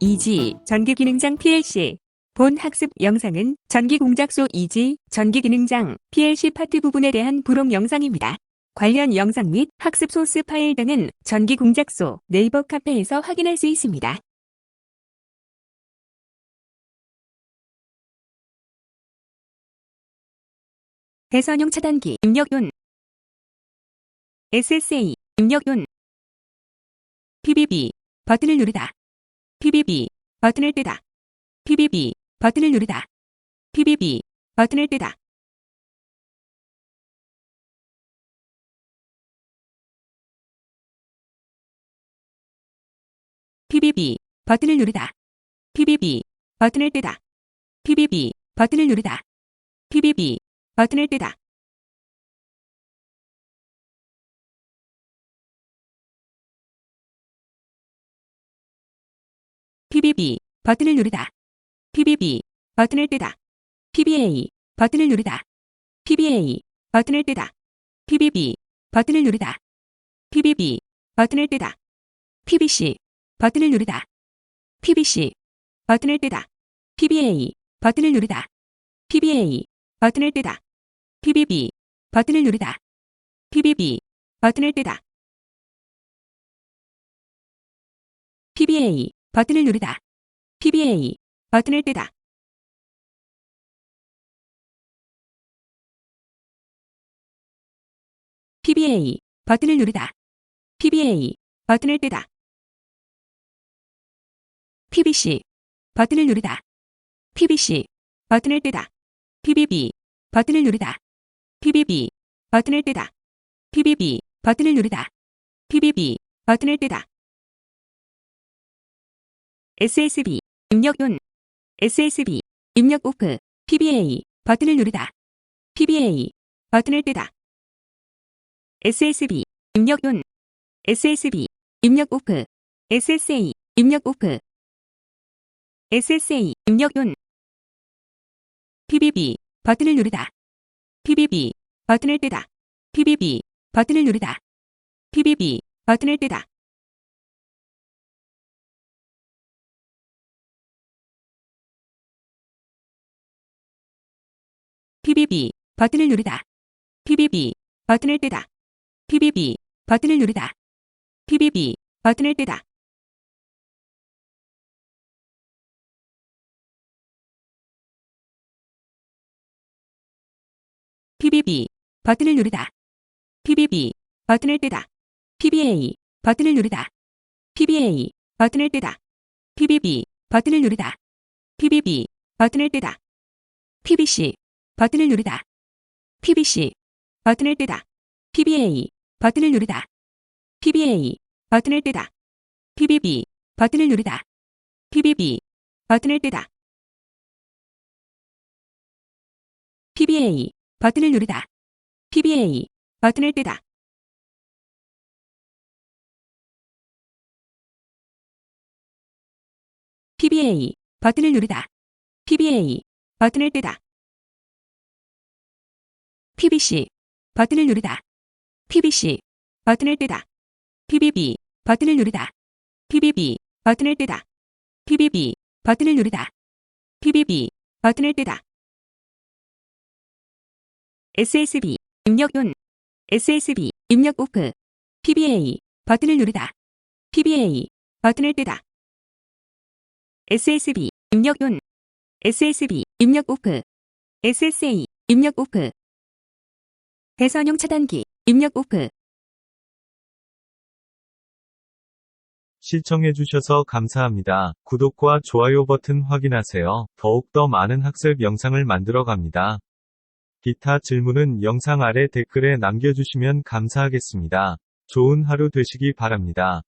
2G 전기기능장 PLC 본 학습 영상은 전기공작소 2G 전기기능장 PLC 파트 부분에 대한 부록 영상입니다. 관련 영상 및 학습 소스 파일 등은 전기공작소 네이버 카페에서 확인할 수 있습니다. 배선용 차단기 입력윤 SSA 입력윤 PBB 버튼을 누르다 PBB 버튼을 떼다. PBB 버튼을 누르다. PBB 버튼을 떼다. PBB 버튼을 누르다. PBB 버튼을 떼다. PBB 버튼을 누르다. PBB 버튼을 떼다 PBB 버튼을 누르다. PBB 버튼을 떼다. PBA 버튼을 누르다. PBA 버튼을 떼다. PBB 버튼을 누르다. PBB 버튼을 떼다. PBC 버튼을 누르다. PBC 버튼을 떼다. PBA 버튼을 누르다. PBA 버튼을 떼다. PBB 버튼을 누르다. PBB 버튼을 떼다. PBA 버튼을 누르다. PBA 버튼을 떼다. PBA 버튼을 누르다. PBA 버튼을 떼다. PBC 버튼을 누르다. PBC 버튼을 떼다. PBB 버튼을 누르다. PBB 버튼을 떼다. PBB 버튼을 누르다. PBB 버튼을 떼다. SSB 입력윤 SSB 입력 오프 PBA 버튼을 누르다. PBA 버튼을 떼다. SSB 입력윤 SSB 입력 오프 SSA 입력 오프 SSA 입력윤 PBB 버튼을 누르다. PBB 버튼을 떼다. PBB 버튼을 누르다. PBB 버튼을 떼다. PBB 버튼을 누르다. PBB 버튼을 떼다. PBB 버튼을 누르다. PBB 버튼을 떼다. PBB 버튼을 누르다. PBB 버튼을 떼다. PBA 버튼을 누르다. PBA 버튼을 떼다. PBB 버튼을 누르다. PBB 버튼을 떼다. PBC 버튼을 누르다. PBC 버튼을 떼다. PBA 버튼을 누르다. PBA 버튼을 떼다. PBB 버튼을 누르다. PBB 버튼을 떼다. PBA 버튼을 누르다. PBA 버튼을 떼다. PBA 버튼을 누르다. PBA 버튼을 떼다. PBC 버튼을 누르다. PBC 버튼을 떼다. PBB 버튼을 누르다. PBB 버튼을 떼다. PBB 버튼을 누르다. PBB 버튼을 떼다. SSB 입력윤 SSB 입력 오프. PBA 버튼을 누르다. PBA 버튼을 떼다. SSB 입력윤 SSB 입력 오프. SSA 입력 오프 배선용 차단기 입력 오프 시청해주셔서 감사합니다. 구독과 좋아요 버튼 확인하세요. 더욱더 많은 학습 영상을 만들어 갑니다. 기타 질문은 영상 아래 댓글에 남겨주시면 감사하겠습니다. 좋은 하루 되시기 바랍니다.